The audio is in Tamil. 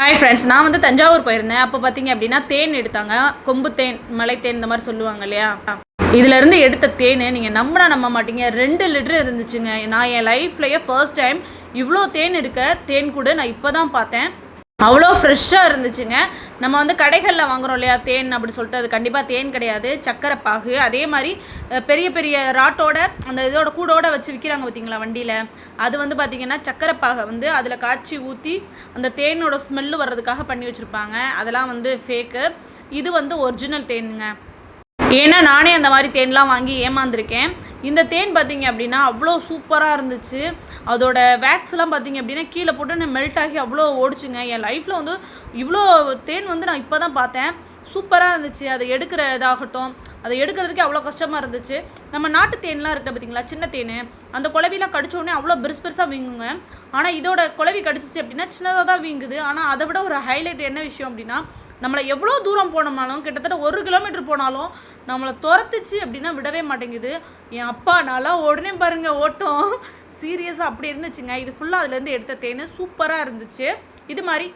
ஹாய் ஃப்ரெண்ட்ஸ் நான் வந்து தஞ்சாவூர் போயிருந்தேன். அப்போ பார்த்தீங்க அப்படின்னா தேன் எடுத்தாங்க. கொம்பு தேன் மலை தேன் இந்த மாதிரி சொல்லுவாங்க இல்லையா? இதிலேருந்து எடுத்த தேன் நீங்கள் நம்பினா நம்ப மாட்டீங்க. ரெண்டு லிட்டர் இருந்துச்சுங்க. நான் என் லைஃப்லேயே ஃபர்ஸ்ட் டைம் இவ்வளோ தேன் இருக்க தேன் கூட நான் இப்போ தான் பார்த்தேன். அவ்வளோ ஃப்ரெஷ்ஷாக இருந்துச்சுங்க. நம்ம வந்து கடைகளில் வாங்குறோம் இல்லையா? தேன் அப்படி சொல்லிட்டு அது கண்டிப்பாக தேன் கிடையாது. சக்கரை பாகு அதே மாதிரி பெரிய பெரிய ராட்டோட அந்த இதோட கூடோட வச்சு விற்கிறாங்க பார்த்தீங்களா வண்டியில்? அது வந்து பார்த்திங்கன்னா சக்கரை பாகை வந்து அதில் காய்ச்சி ஊற்றி அந்த தேனோட ஸ்மெல்லு வர்றதுக்காக பண்ணி வச்சுருப்பாங்க. அதெல்லாம் வந்து ஃபேக்கு இது வந்து ஒரிஜினல் தேனுங்க. ஏன்னா நானே அந்த மாதிரி தேன்லாம் வாங்கி ஏமாந்துருக்கேன். இந்த தேன் பார்த்தீங்க அப்படின்னா அவ்வளோ சூப்பராக இருந்துச்சு. அதோட வேக்ஸ்லாம் பார்த்தீங்க அப்படின்னா கீழே போட்டு மெல்ட் ஆகி அவ்வளோ ஓடிச்சுங்க. என் லைஃப்பில் வந்து இவ்வளோ தேன் வந்து நான் இப்போ தான் பார்த்தேன். சூப்பராக இருந்துச்சு. அதை எடுக்கிற இதாகட்டும் அதை எடுக்கிறதுக்கே அவ்வளோ கஷ்டமாக இருந்துச்சு. நம்ம நாட்டு தேன்லாம் இருக்குது பார்த்தீங்களா? சின்ன தேன். அந்த குழவிலாம் கடிச்ச உடனே அவ்வளோ பெருசு பெருசாக வீங்குங்க. ஆனால் இதோட குழவி கடிச்சிச்சு அப்படின்னா சின்னதாக தான் வீங்குது. ஆனால் அதை விட ஒரு ஹைலைட் என்ன விஷயம் அப்படின்னா நம்மளை எவ்வளோ தூரம் போனோம்னாலும் கிட்டத்தட்ட ஒரு கிலோமீட்டர் போனாலும் நம்மளை துரத்துச்சு அப்படின்னா விடவே மாட்டேங்குது. என் அப்பா நல்லா உடனே பாருங்க ஓட்டம். சீரியஸாக அப்படி இருந்துச்சுங்க. இது ஃபுல்லாக அதுலேருந்து எடுத்த தேன். சூப்பராக இருந்துச்சு. இது மாதிரி